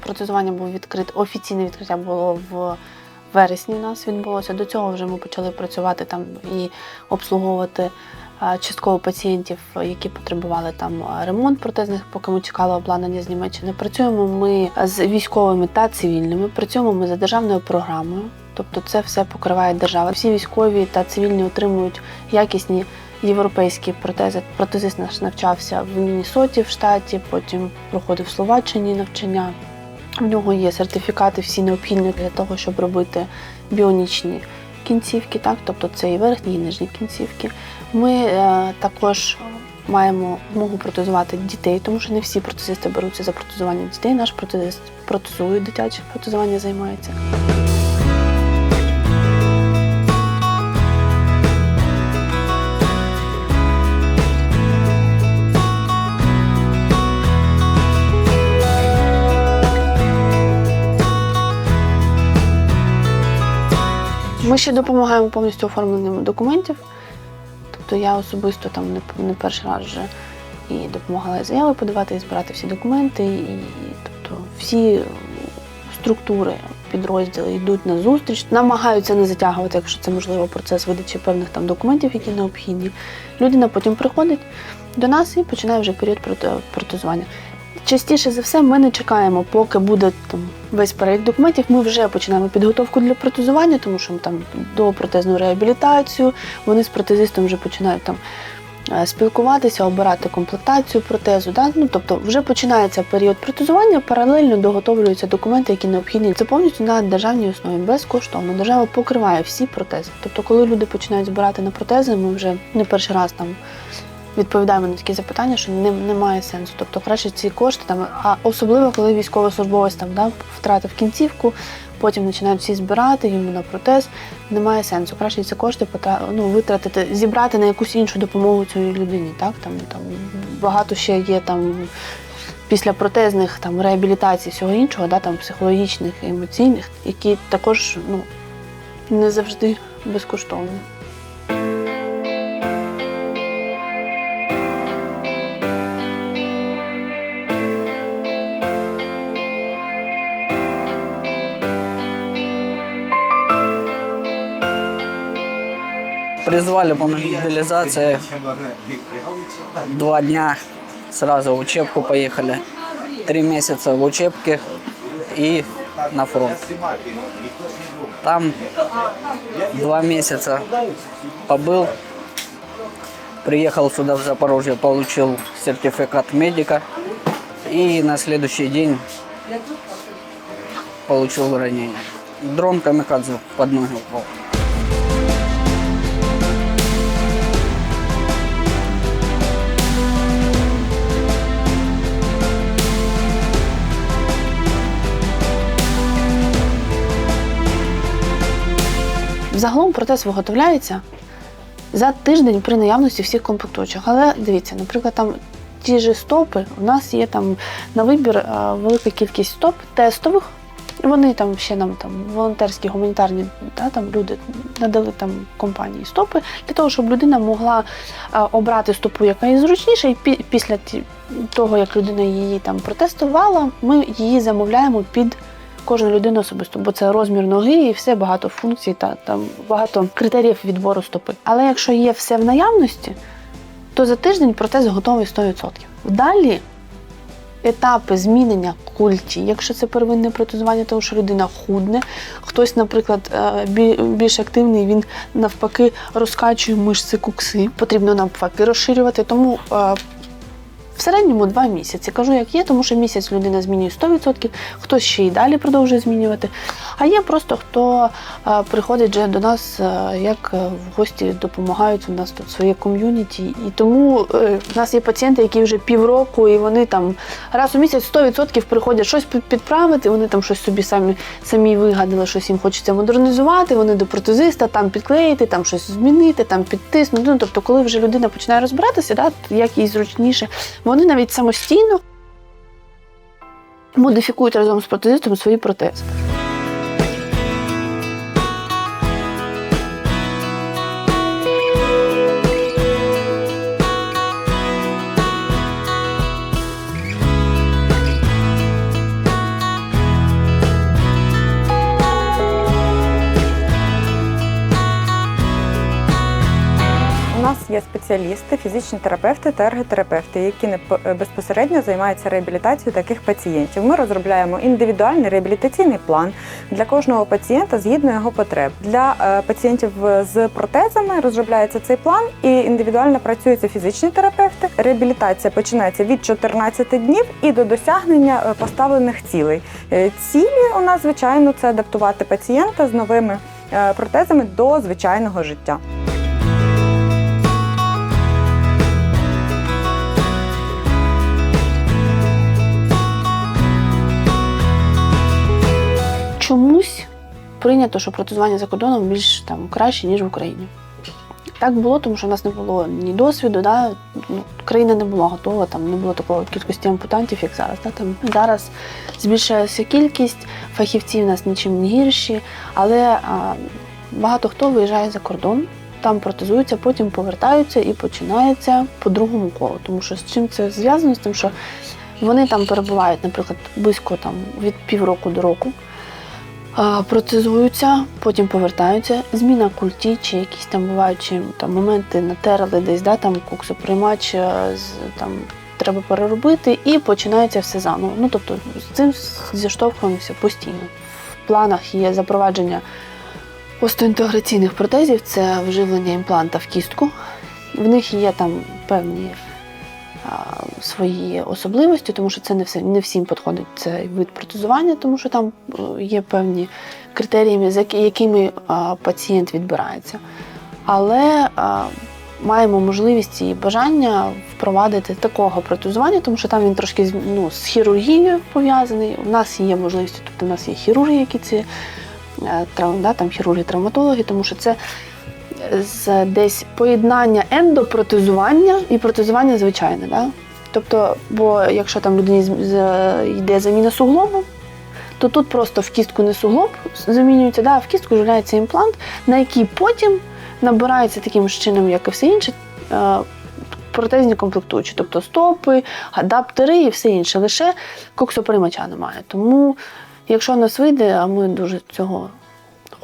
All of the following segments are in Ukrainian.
протезування був відкрит, офіційне відкриття було в вересні. У нас відбулося. До цього вже ми почали працювати там і обслуговувати частково пацієнтів, які потребували там ремонт протезних, поки ми чекали обладнання з Німеччини. Працюємо ми з військовими та цивільними. Працюємо ми за державною програмою. Тобто це все покриває держава. Всі військові та цивільні отримують якісні європейські протези. Протезист наш навчався в Міннесоті в штаті, потім проходив в Словаччині навчання. В нього є сертифікати всі необхідні для того, щоб робити біонічні кінцівки, так, тобто це і верхні, і нижні кінцівки. Ми е, також маємо змогу протезувати дітей, тому що не всі протезисти беруться за протезування дітей. Наш протезист протезує дитяче протезування займається. Ми ще допомагаємо повністю оформленням документів. Тобто я особисто там не, не перший раз вже і допомагала заяви подавати, і збирати всі документи, і тобто всі структури, підрозділи йдуть на зустріч, намагаються не затягувати, якщо це можливо, процес видачі певних там документів, які необхідні. Людина потім приходить до нас і починає вже період проте- протезування. Частіше за все, ми не чекаємо, поки буде там весь перелік документів. Ми вже починаємо підготовку для протезування, тому що там до протезну реабілітацію. Вони з протезистом вже починають там е, спілкуватися, обирати комплектацію протезу. Да? Ну, тобто вже починається період протезування, паралельно доготовлюються документи, які необхідні. Це повністю на державній основі, безкоштовно. Держава покриває всі протези. Тобто, коли люди починають збирати на протези, ми вже не перший раз там відповідаємо на такі запитання, що не, немає сенсу. Тобто краще ці кошти там, а особливо коли військовослужбовець там да, втратив кінцівку, потім починають всі збирати йому на протез. Немає сенсу. Краще ці кошти ну, витратити, зібрати на якусь іншу допомогу цій людині. Так? Там, там багато ще є там. Після протезних там реабілітацій всього іншого, да, там психологічних, емоційних, які також ну, не завжди безкоштовні. Призвали по мобилизации. Два дня сразу в учебку поехали. Три месяца в учебке и на фронт. Там два месяца побыл. Приехал сюда в Запорожье, получил сертификат медика. И на следующий день получил ранение. Дрон камикадзе под ноги упал. Загалом протез виготовляється за тиждень при наявності всіх комплектуючих. Але дивіться, наприклад, там ті ж стопи, у нас є там на вибір е, велика кількість стоп тестових. Вони там ще нам там волонтерські, гуманітарні да, там люди надали там компанії стопи для того, щоб людина могла е, обрати стопу, яка їй зручніша, і пі- після того, як людина її там протестувала, ми її замовляємо під кожну людину особисто, бо це розмір ноги і все багато функцій та там багато критеріїв відбору стопи. Але якщо є все в наявності, то за тиждень протез готовий 100%. Далі етапи змінення культі, якщо це первинне протезування, тому що людина худне, хтось, наприклад, е, більш активний, він навпаки розкачує мишці кукси. Потрібно навпаки розширювати. Тому е, в середньому два місяці. Кажу, як є, тому що місяць людина змінює 100%, хтось ще й далі продовжує змінювати. А є просто хто е, приходить вже до нас, е, як е, в гості допомагають. У нас тут своє ком'юніті. І тому в нас є пацієнти, які вже півроку, і вони там раз у місяць 100% приходять щось підправити. Вони там щось собі самі самі вигадали, щось їм хочеться модернізувати. Вони до протезиста там підклеїти, там щось змінити, там підтиснути. Ну тобто, коли вже людина починає розбиратися, да, як їй зручніше, вони навіть самостійно модифікують разом з протезистом свої протези. Спеціалісти, фізичні терапевти та ерготерапевти, які е, безпосередньо займаються реабілітацією таких пацієнтів. Ми розробляємо індивідуальний реабілітаційний план для кожного пацієнта згідно його потреб. Для е, пацієнтів з протезами розробляється цей план і індивідуально працюються фізичні терапевти. Реабілітація починається від 14 днів і до досягнення е, поставлених цілей. Е, Цілі у нас, звичайно, це адаптувати пацієнта з новими е, протезами до звичайного життя. Прийнято, що протезування за кордоном більш там краще, ніж в Україні. Так було, тому що в нас не було ні досвіду, да? ну, країна не була готова, там не було такої кількості ампутантів, як зараз. Да? Там зараз збільшилася кількість, фахівці в нас нічим не гірші, але а, багато хто виїжджає за кордон, там протезуються, потім повертаються і починається по другому колу. Тому що з чим це зв'язано? З тим, що вони там перебувають, наприклад, близько там від півроку до року. А, Протезуються, потім повертаються. Зміна культі, чи якісь там бувають чи, там, моменти натерли десь, да, там куксоприймач е, там, треба переробити, і починається все заново. Ну, тобто з цим зіштовхуємося постійно. В планах є запровадження остеоінтеграційних протезів, це вживлення імпланта в кістку. В них є там певні свої особливості, тому що це не все не всім підходить цей вид протезування, тому що там е, є певні критерії, за якими пацієнт відбирається. Але маємо можливість і бажання впровадити такого протезування, тому що там він трошки ну, з хірургією пов'язаний. У нас є можливості, тобто у нас є хірурги, які ці е, да, там хірурги-травматологи, тому що це з десь поєднання ендопротезування і протезування звичайне. Да? Тобто, бо якщо там людині йде заміна суглобу, то тут просто в кістку не суглоб замінюється, да, а в кістку вживляється імплант, на який потім набирається таким ж чином, як і все інше, е, протезні комплектуючі, тобто стопи, адаптери і все інше. Лише коксоприймача немає. Тому, якщо в нас вийде, а ми дуже цього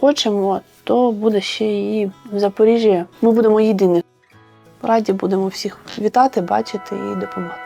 хочемо, то буде ще і в Запоріжжі. Ми будемо єдині. Раді будемо всіх вітати, бачити і допомагати.